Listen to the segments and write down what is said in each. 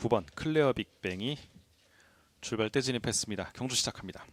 9번 클레어 빅뱅이 출발대 진입했습니다. 경주 시작합니다.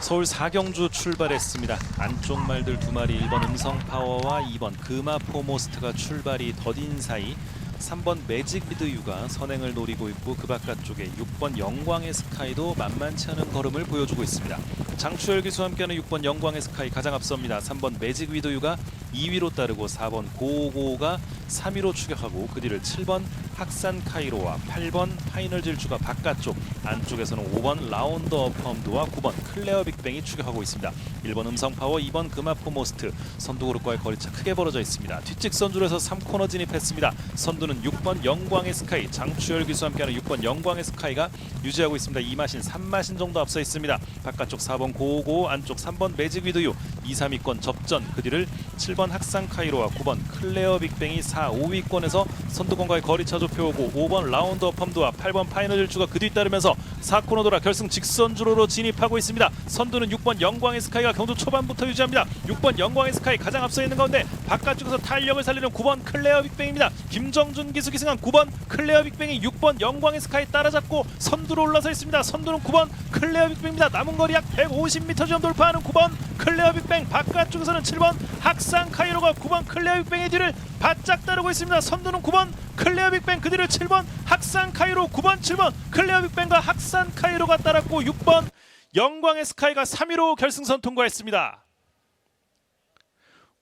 서울 사경주 출발했습니다. 안쪽 말들 두 마리 1번 음성 파워와 2번 금화 포모스트가 출발이 더딘 사이 3번 매직 미드 유가 선행을 노리고 있고 그 바깥쪽에 6번 영광의 스카이도 만만치 않은 걸음을 보여주고 있습니다. 장추열 기수와 함께하는 6번 영광의 스카이 가장 앞섭니다. 3번 매직 미드 유가 2위로 따르고 4번 고고가 3위로 추격하고 그 뒤를 7번 학산 카이로와 8번 파이널 질주가 바깥쪽 안쪽에서는 5번 라운더 펌드와 9번 클레어 빅뱅이 추격하고 있습니다. 1번 음성 파워, 2번 금화포 모스트 선두 그룹과의 거리차 크게 벌어져 있습니다. 뒤직 선두에서 3코너 진입했습니다. 선두는 6번 영광의 스카이 장추열 기수와 함께하는 6번 영광의 스카이가 유지하고 있습니다. 2마신 3마신 정도 앞서 있습니다. 바깥쪽 4번 고고 안쪽 3번 매직 위드유 2, 3위권 접전 그 뒤를 7번 학산 카이로와 9번 클레어 빅뱅이 4, 5위권에서 선두권과의 거리차 좁혀오고 5번 라운더 펌드와 8번 파이널 일주가 그 뒤따르면서 4코너 돌아 결승 직선주로로 진입하고 있습니다. 선두는 6번 영광의 스카이가 경주 초반부터 유지합니다. 6번 영광의 스카이 가장 앞서 있는 가운데 바깥쪽에서 탄력을 살리는 9번 클레어 빅뱅입니다. 김정준 기수 기승한 9번 클레어 빅뱅이 6번 영광의 스카이 따라잡고 선두로 올라서 있습니다. 선두는 9번 클레어 빅뱅입니다. 남은 거리 약 150m 좀 돌파하는 9번 클레어 빅뱅 바깥쪽에서는 7번 학산 카이로가 9번 클레어 빅뱅의 뒤를 바짝 따르고 있습니다. 선두는 9번 클레어 빅뱅 그 뒤를 7번 학산 카이로 9번 7번 클레어 빅뱅과 학산 카이로가 따랐고 6번 영광의 스카이가 3위로 결승선 통과했습니다.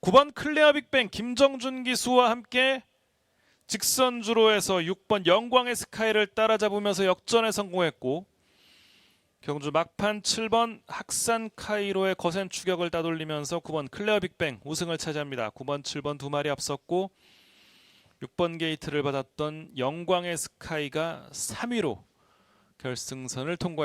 9번 클레어 빅뱅 김정준 기수와 함께 직선주로에서 6번 영광의 스카이를 따라잡으면서 역전에 성공했고 경주 막판 7번 학산 카이로의 거센 추격을 따돌리면서 9번 클레어 빅뱅 우승을 차지합니다. 9번 7번 두 마리 앞섰고 6번 게이트를 받았던 영광의 스카이가 3위로 결승선을 통과했습니다.